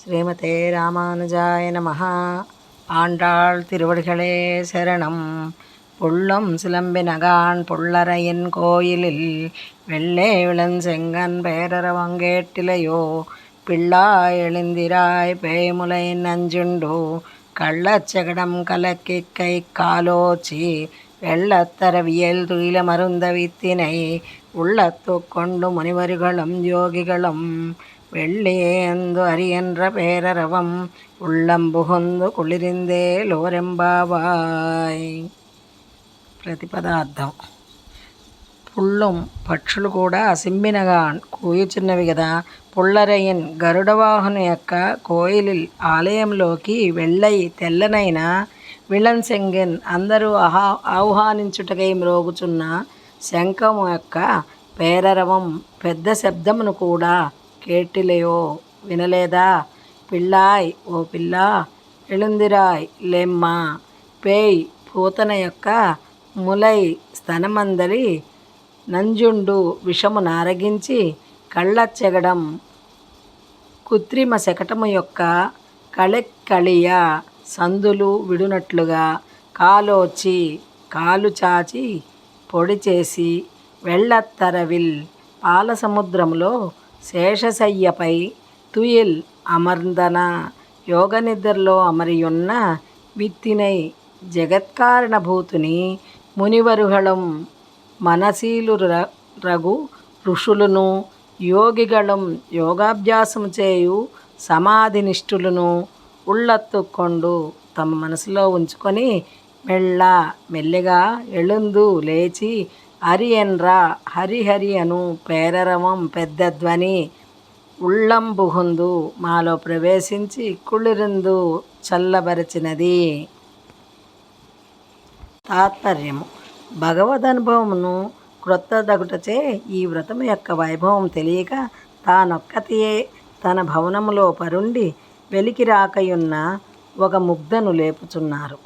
ஸ்ரீமதே ராமானுஜாய நமः ஆண்டாள் திருவடிகளே சரணம். புள்ளம் சிலம்பி நகான் புள்ளரையின் கோயிலில் வெள்ளே விளஞ்செங்கன் பேரரவங்கேட்டிலையோ பிள்ளாய் எழுந்திராய் பேய்முலை நஞ்சுண்டு கள்ளச்சகடம் கலக்கி கை காலோச்சி வெள்ளத்தரவியல் துயில மருந்த வித்தினை உள்ளத்து கொண்டு முனிவர்களும் யோகிகளும் வெள்ளியேந்து அரியன்ற பேரரவம் உள்ளம் புகுந்து కుళిరిందే లోరెంబావాయ్ ప్రతిపదార్థం పుల్లం పక్షులు కూడా సింబినగా కూయుచున్నవి కదా పుల్లరయ్యన్ గరుడవాహను యొక్క కోయిలి ఆలయంలోకి వెళ్ళై తెల్లనైన విళన్సెంగెన్ అందరూ ఆహా ఆహ్వానించుటకై మ్రోగుచున్న శంఖము యొక్క పేరరవం పెద్ద శబ్దమును కూడా కేటిలేయో వినలేదా పిల్లాయ్ ఓ పిల్ల ఎలుందిరాయ్ లెమ్మ పేయ్ పూతన యొక్క ములై స్తనమందలి నంజుండు విషము నారగించి కళ్ళచెగడం కృత్రిమ శకటము యొక్క కళెక్కళియ సందులు విడునట్లుగా కాలోచి కాలు చాచి పొడి చేసి వెళ్ళత్తరవిల్ పాల సముద్రంలో శేషశయ్యపై తుయిల్ అమర్దన యోగనిద్రలో అమరియున్న విత్తినై జగత్కారణభూతుని మునివరుహళం మనసీలు రగు ఋషులను యోగిగళం యోగాభ్యాసము చేయు సమాధినిష్ఠులను ఉళ్ళత్తుకొండు తమ మనసులో ఉంచుకొని మెళ్ళ మెల్లిగా ఎళుందు లేచి అరియన్రా హరిహరి అను పేరరవం పెద్ద ధ్వని. ఉళ్ళంబుహుందు మాలో ప్రవేశించి కుళ్ళిరిందు చల్లబరిచినది. తాత్పర్యము. భగవద్ అనుభవమును క్రొత్తదగుటచే ఈ వ్రతము యొక్క వైభవం తెలియక తానొక్కతియే తన భవనములో పరుండి వెలికి రాకయున్న ఒక ముగ్ధను లేపుచున్నారు.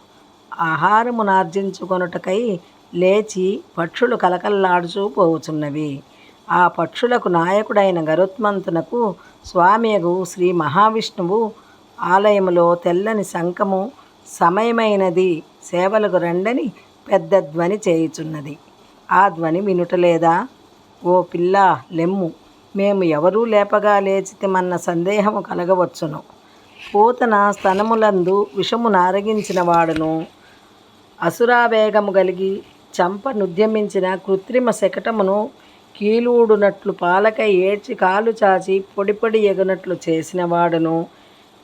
ఆహారమునార్జించుకొనుటకై లేచి పక్షులు కలకల్లాడుచూ పోవుచున్నవి. ఆ పక్షులకు నాయకుడైన గరుత్మంతునకు స్వామియగు శ్రీ మహావిష్ణువు ఆలయములో తెల్లని శంఖము సమయమైనది. సేవలకు రండని పెద్ద ధ్వని చేయుచున్నది. ఆ ధ్వని వినుటలేదా? ఓ పిల్ల లెమ్ము మేము ఎవరూ లేపగా లేచితేమన్న సందేహము కలగవచ్చును. పూతన స్తనములందు విషము నారగించిన వాడును అసురావేగము కలిగి చంప నుద్యమించిన కృత్రిమ శకటమును కీలుడునట్లు పాలక ఏడ్చి కాలు చాచి పొడి పొడి ఎగునట్లు చేసినవాడును.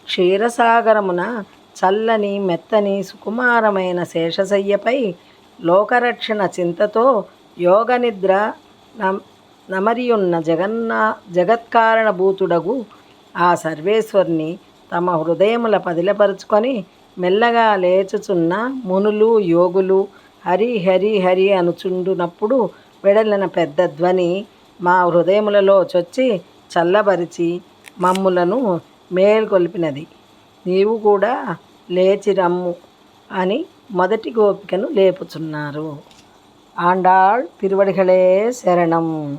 క్షీరసాగరమున చల్లని మెత్తని సుకుమారమైన శేషశయ్యపై లోకరక్షణ చింతతో యోగనిద్ర నమరియున్న జగన్నా జగత్కారణభూతుడగు ఆ సర్వేశ్వరుని తమ హృదయముల పదిలపరుచుకొని మెల్లగా లేచుచున్న మునులు యోగులు హరి హరి హరి అనుచుండునప్పుడు వెడలిన పెద్ద ధ్వని మా హృదయములలో చొచ్చి చల్లబరిచి మమ్ములను మేల్కొల్పినది. నీవు కూడా లేచి రమ్ము అని మొదటి గోపికను లేపుచున్నారు. ఆండాళ్ తిరువడిగలే శరణం.